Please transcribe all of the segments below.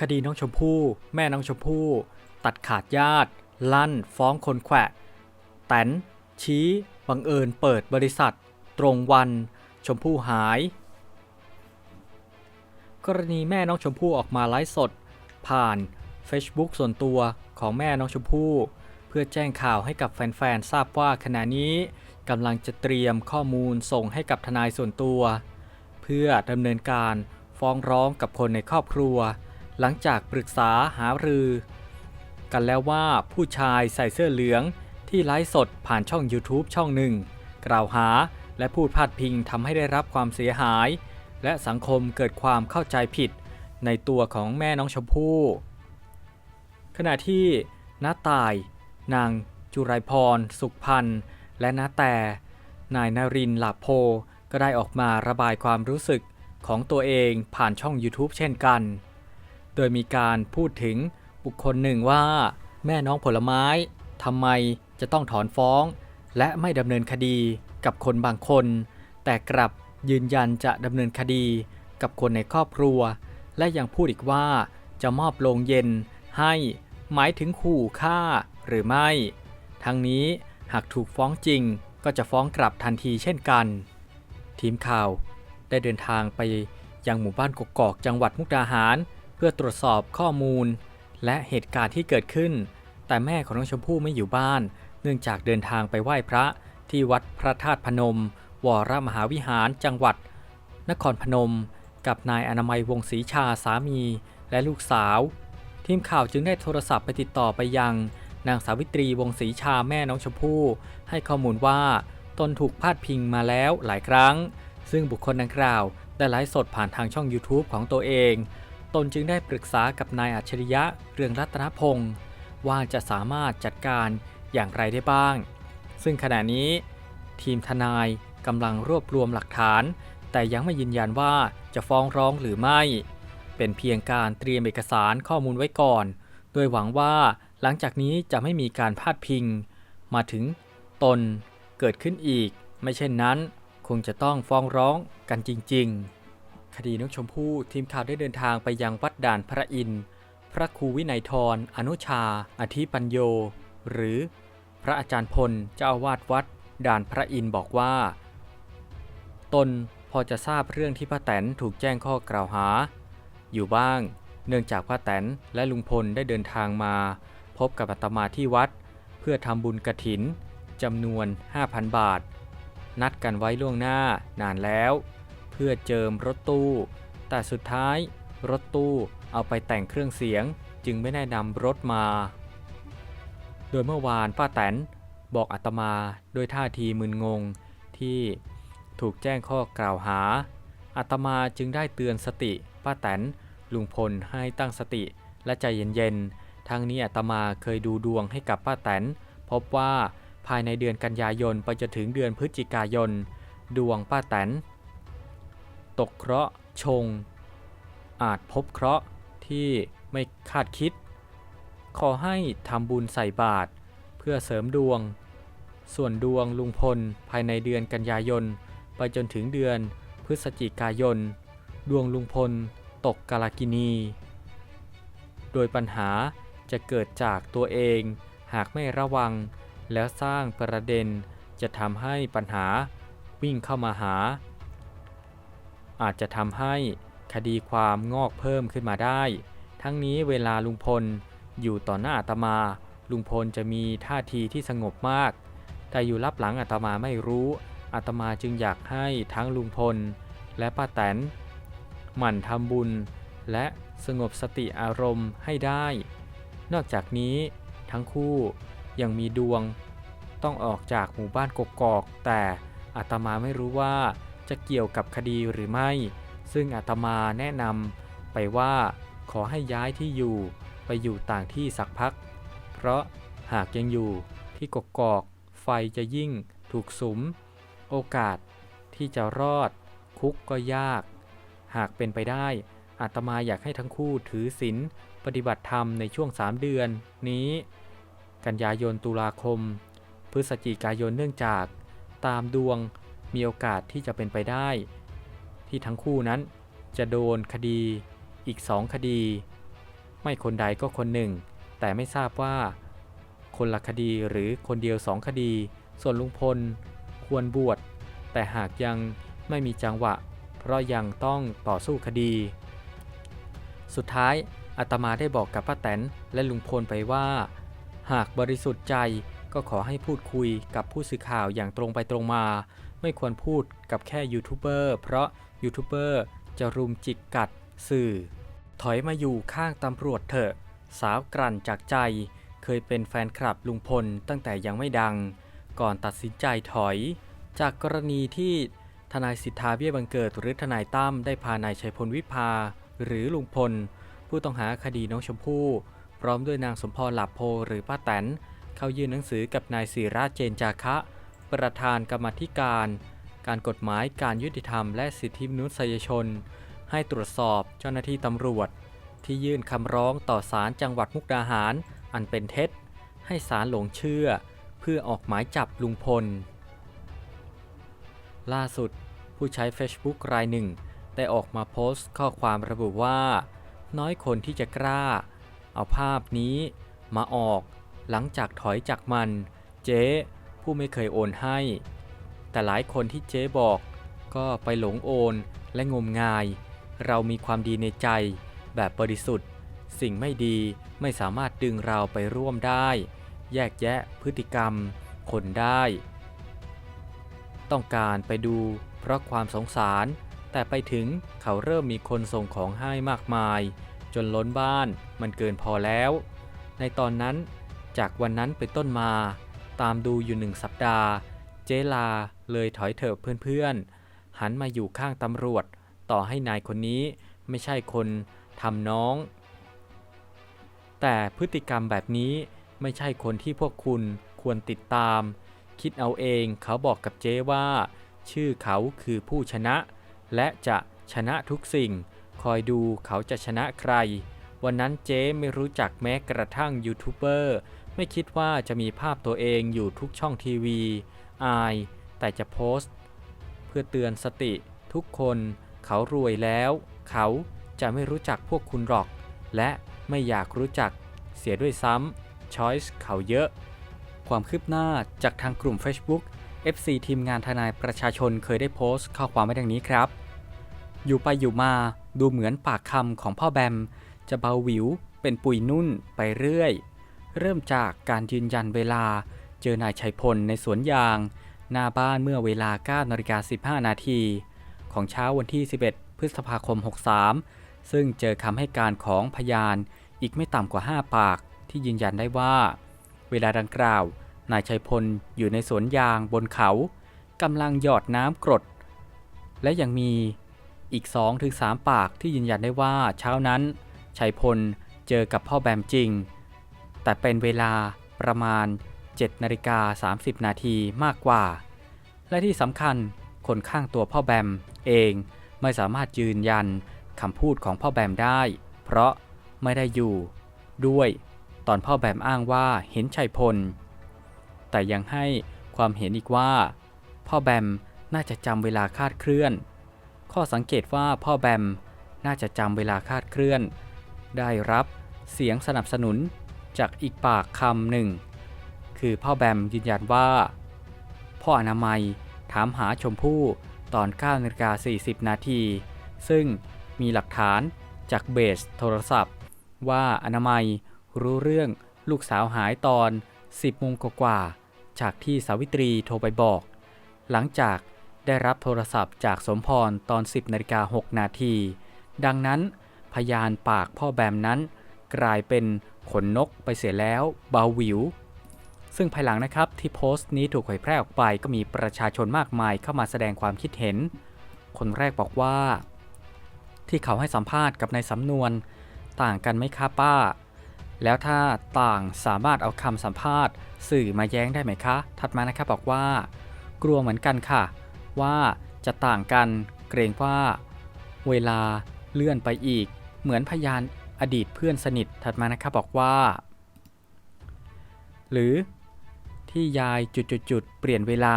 คดีน้องชมพู่ แม่น้องชมพู่ ตัดขาดญาติ ลั่น ฟ้องคนแขวะแตนชี้ บังเอิญเปิดบริษัท ตรงวัน ชมพู่หาย กรณีแม่น้องชมพู่ออกมาไลฟ์สด ผ่าน Facebook ส่วนตัวของแม่น้องชมพู่ เพื่อแจ้งข่าวให้กับแฟนๆ ทราบว่าขณะนี้กำลังจะเตรียมข้อมูลส่งให้กับทนายส่วนตัว เพื่อดำเนินการฟ้องร้องกับคนในครอบครัว หลังจากปรึกษาหารือ กันแล้วว่าผู้ชายใส่เสื้อเหลืองที่ไลฟ์สดผ่านช่อง YouTube ช่องหนึ่ง กล่าวหาและพูดพาดพิงทำให้ได้รับความเสียหาย และสังคมเกิดความเข้าใจผิดในตัวของแม่น้องชมพู่ขณะที่น้าตาย นางจุไรพร สุขพันธ์ และน้าแต่ นายนารินหลาโพ ก็ได้ออกมาระบายความรู้สึกของตัวเองผ่านช่อง YouTube เช่นกัน โดยมีการพูดถึงบุคคลหนึ่งว่า แม่น้องผลไม้ทำไมจะต้องถอนฟ้อง และไม่ดำเนินคดีกับคนบางคน แต่กลับยืนยันจะดำเนินคดีกับคนในครอบครัว และยังพูดอีกว่าจะมอบโลงเย็นให้หมายถึงขู่ฆ่าหรือไม่ ทั้งนี้หากถูกฟ้องจริงก็จะฟ้องกลับทันทีเช่นกัน ทีมข่าวได้เดินทางไปยังหมู่บ้านกกอกจังหวัดมุกดาหาร เพื่อตรวจสอบข้อมูล และเหตุการณ์ที่เกิดขึ้น แต่แม่ของน้องชมพู่ไม่อยู่บ้าน เนื่องจากเดินทางไปไหว้พระที่วัดพระธาตุพนม วรมหาวิหารจังหวัด นครพนม กับนายอนามัยวงศรีชาสามีและลูกสาว ทีมข่าวจึงได้โทรศัพท์ไปติดต่อไปยัง นางสาวิตรีวงศรีชาแม่น้องชมพู่ให้ข้อมูลว่าตนถูกพาดพิงมาแล้วหลายครั้ง ซึ่งบุคคลดังกล่าว ได้ไลฟ์สดผ่านทางช่อง YouTube ของตัวเอง ตนจึงได้ปรึกษากับนายอัจฉริยะเรืองรัตนพงศ์ว่าจะสามารถจัดการอย่างไรได้บ้าง ซึ่งขณะนี้ ทีมทนายกำลังรวบรวมหลักฐาน แต่ยังไม่ยืนยันว่าจะฟ้องร้องหรือไม่ เป็นเพียงการเตรียมเอกสารข้อมูลไว้ก่อน โดยหวังว่าหลังจากนี้จะไม่มีการพาดพิง มาถึงตนเกิดขึ้นอีก ไม่เช่นนั้น คงจะต้องฟ้องร้องกันจริง ๆ คดีน้องชมพู่ทีมข่าวได้เดินทางไปยังวัดด่านพระอินทร์พระครูวินัยทรอนุชา อธิปัญโย หรือพระอาจารย์พลเจ้าอาวาสวัด ด่านพระอินทร์บอกว่า ตนพอจะทราบเรื่องที่ป้าแตนถูกแจ้งข้อกล่าวหา อยู่บ้าง เนื่องจากป้าแตนและลุงพลได้เดินทางมา พบกับอาตมาที่วัด เพื่อทำบุญกระถินจำนวน 5,000 บาท นัดกันไว้ล่วงหน้านานแล้ว พื่อเจิมรถตู้ แต่สุดท้ายรถตู้เอาไปแต่งเครื่องเสียงจึงไม่ได้นำรถมา โดยเมื่อวานป้าแตนบอกอาตมาโดยท่าทีมึนงงที่ถูกแจ้งข้อกล่าวหาอาตมาจึงได้เตือนสติป้าแตนลุงพลให้ตั้งสติและใจเย็นๆทั้งนี้อาตมาเคยดูดวงให้กับป้าแตนพบว่าภายในเดือนกันยายนไปจนถึงเดือนพฤศจิกายน ดวงป้าแตน ตกเคราะห์ชง อาจพบเคราะห์ที่ไม่คาดคิด ขอให้ทำบุญใส่บาตรเพื่อเสริมดวง ส่วนดวงลุงพลภายในเดือนกันยายน ไปจนถึงเดือนพฤศจิกายน ดวงลุงพลตกกาลกินี โดยปัญหาจะเกิดจากตัวเองหากไม่ระวัง แล้วสร้างประเด็นจะทำให้ปัญหาวิ่งเข้ามาหา อาจจะทำให้คดีความงอกเพิ่มขึ้นมาได้ ทั้งนี้เวลาลุงพลอยู่ต่อหน้าอาตมา ลุงพลจะมีท่าทีที่สงบมาก แต่อยู่รับหลังอาตมาไม่รู้อาตมาจึงอยากให้ทั้งลุงพล และป้าแตน หมั่นทำบุญ และสงบสติอารมณ์ให้ได้ นอกจากนี้ทั้งคู่ยังมีดวง ต้องออกจากหมู่บ้านกกอก แต่อาตมาไม่รู้ว่า จะเกี่ยวกับคดีหรือไม่ ซึ่งอาตมาแนะนำไปว่าขอให้ย้ายที่อยู่ไปอยู่ต่างที่สักพัก เพราะหากยังอยู่ที่กกอก ไฟจะยิ่งถูกสุม โอกาสที่จะรอด คุกก็ยาก หากเป็นไปได้อาตมาอยากให้ทั้งคู่ถือศีลปฏิบัติธรรมในช่วง 3 เดือนนี้ กันยายนตุลาคม พฤศจิกายนเนื่องจาก ตามดวง มีโอกาสที่จะเป็นไปได้ ที่ทั้งคู่นั้นจะโดนคดีอีกสองคดี ไม่คนใดก็คนหนึ่ง แต่ไม่ทราบว่า คนละคดีหรือคนเดียวสองคดี ส่วนลุงพลควรบวชแต่หากยังไม่มีจังหวะ เพราะยังต้องต่อสู้คดี สุดท้ายอาตมาได้บอกกับป้าแตนและลุงพลไปว่า หากบริสุทธิ์ใจก็ขอให้พูดคุยกับผู้สื่อข่าวอย่างตรงไปตรงมา ไม่ควรพูดกับแค่ยูทูบเบอร์เพราะยูทูบเบอร์จะรุมจิกกัดสื่อ ถอยมาอยู่ข้างตำรวจเถอะ สาวกลั่นจากใจ เคยเป็นแฟนคลับลุงพลตั้งแต่ยังไม่ดัง ก่อนตัดสินใจถอย จากกรณีที่ทนายสิทธาเบี้ยบังเกิดหรือทนายตั้มได้พานายชัยพลวิภา หรือลุงพล ผู้ต้องหาคดีน้องชมพู่ พร้อมด้วยนางสมพรหลับโพหรือป้าแตน เข้ายื่นหนังสือกับนายศิราเจนจาคะ ประธานกรรมธิการ การกฎหมายการยุติธรรมและสิทธิมนุษยชน ให้ตรวจสอบเจ้าหน้าที่ตำรวจ ที่ยื่นคำร้องต่อศาลจังหวัดมุกดาหาร อันเป็นเท็จ ให้ศาลหลงเชื่อ เพื่อออกหมายจับลุงพล ล่าสุด ผู้ใช้ Facebook รายหนึ่ง ได้ออกมาโพสต์ข้อความระบุว่า น้อยคนที่จะกล้า เอาภาพนี้มาออกหลังจากถอยจากมัน เจ๊ ผู้ไม่เคยโอนให้ แต่หลายคนที่เจ๊บอกก็ไปหลงโอนและงมงาย เรามีความดีในใจแบบบริสุทธิ์ สิ่งไม่ดีไม่สามารถดึงเราไปร่วมได้ แยกแยะพฤติกรรม คนได้ ต้องการไปดูเพราะความสงสาร แต่ไปถึงเขาเริ่มมีคนส่งของให้มากมาย จนล้นบ้านมันเกินพอแล้ว ในตอนนั้นจากวันนั้นเป็นต้นมา ตามดูอยู่หนึ่งสัปดาห์ เจลาเลยถอยเถิบเพื่อนๆ หันมาอยู่ข้างตำรวจ ต่อให้นายคนนี้ไม่ใช่คนทำน้อง แต่พฤติกรรมแบบนี้ไม่ใช่คนที่พวกคุณควรติดตาม คิดเอาเองเขาบอกกับเจ๊ว่า ชื่อเขาคือผู้ชนะ และจะชนะทุกสิ่ง คอยดูเขาจะชนะใคร วันนั้นเจ๊ไม่รู้จักแม้กระทั่งยูทูบเบอร์ ไม่คิดว่าจะมีภาพตัวเองอยู่ทุกช่องทีวี อาย แต่จะโพสต์ เพื่อเตือนสติทุกคนเขารวยแล้ว เขาจะไม่รู้จักพวกคุณหรอก และไม่อยากรู้จักเสียด้วยซ้ำช้อยส์เขาเยอะ ความคืบหน้าจากทางกลุ่ม Facebook FC ทีมงานทนายประชาชนเคยได้โพสต์ข้อความไว้ดังนี้ครับ อยู่ไปอยู่มาดูเหมือนปากคำของพ่อแบม จะเบาหวิวเป็นปุยนุ่นไปเรื่อย เริ่มจากการยืนยันเวลา เจอนายชัยพลในสวนยาง หน้าบ้านเมื่อเวลา9นาฬิกา15 นาที ของเช้าวันที่ 11 พฤษภาคม 63 ซึ่งเจอคำให้การของพยานอีกไม่ต่ำกว่า 5 ปากที่ยืนยันได้ว่า เวลาดังกล่าว นายชัยพลอยู่ในสวนยางบนเขากำลังหยอดน้ำกรด และยังมีอีก 2-3 ปากที่ยืนยันได้ว่าเช้านั้นชัยพลเจอกับพ่อแบมจริง แต่เป็นเวลาประมาณ 7นาฬิกา30 นาทีมากกว่า และที่สำคัญคนข้างตัวพ่อแบมเองไม่สามารถยืนยันคำพูดของพ่อแบมได้ เพราะไม่ได้อยู่ ด้วยตอนพ่อแบมอ้างว่าเห็นชัยพล แต่ยังให้ความเห็นอีกว่า พ่อแบมน่าจะจำเวลาคาดเคลื่อน ข้อสังเกตว่าพ่อแบมน่าจะจำเวลาคาดเคลื่อน ได้รับเสียงสนับสนุน จากอีกปากคำหนึ่ง คือพ่อแบมยืนยันว่า พ่ออนามัยถามหาชมพู่ตอน9นาฬิกา40 นาที ซึ่งมีหลักฐานจากเบสโทรศัพท์ ว่าอนามัยรู้เรื่องลูกสาวหายตอน 10โมงกว่าจากที่สาวิตรีโทรไปบอก หลังจากได้รับโทรศัพท์จากสมพรตอน 10นาฬิกา6นาที ดังนั้นพยานปากพ่อแบมนั้นกลายเป็น ขนนกไปเสียแล้วเบาวิว ซึ่งภายหลังนะครับที่โพสต์นี้ถูกเผยแพร่ออกไปก็มีประชาชนมากมายเข้ามาแสดงความคิดเห็น คนแรกบอกว่า ที่เขาให้สัมภาษณ์กับในสำนวน ต่างกันไหมคะป้า แล้วถ้าต่างสามารถเอาคำสัมภาษณ์ สื่อมาแย้งได้ไหมคะ ถัดมานะครับบอกว่า กลัวเหมือนกันค่ะ ว่าจะต่างกันเกรงว่า เวลาเลื่อนไปอีก เหมือนพยาน อดีตเพื่อนสนิทถัดมานะครับบอกว่า หรือที่ยายจุดๆเปลี่ยนเวลา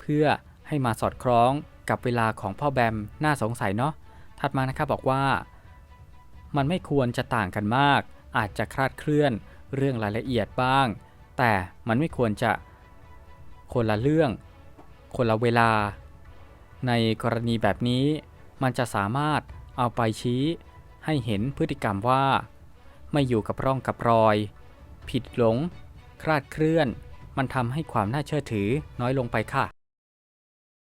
เพื่อให้มาสอดคล้องกับเวลาของพ่อแบมน่าสงสัยเนาะถัดมานะครับบอกว่า มันไม่ควรจะต่างกันมาก อาจจะคลาดเคลื่อนเรื่องรายละเอียดบ้าง แต่มันไม่ควรจะคนละเรื่อง คนละเวลา ในกรณีแบบนี้ มันจะสามารถเอาไปชี้ ให้เห็นพฤติกรรมว่า ไม่อยู่กับร่องกับรอย ผิดหลง คลาดเคลื่อน มันทำให้ความน่าเชื่อถือน้อยลงไปค่ะ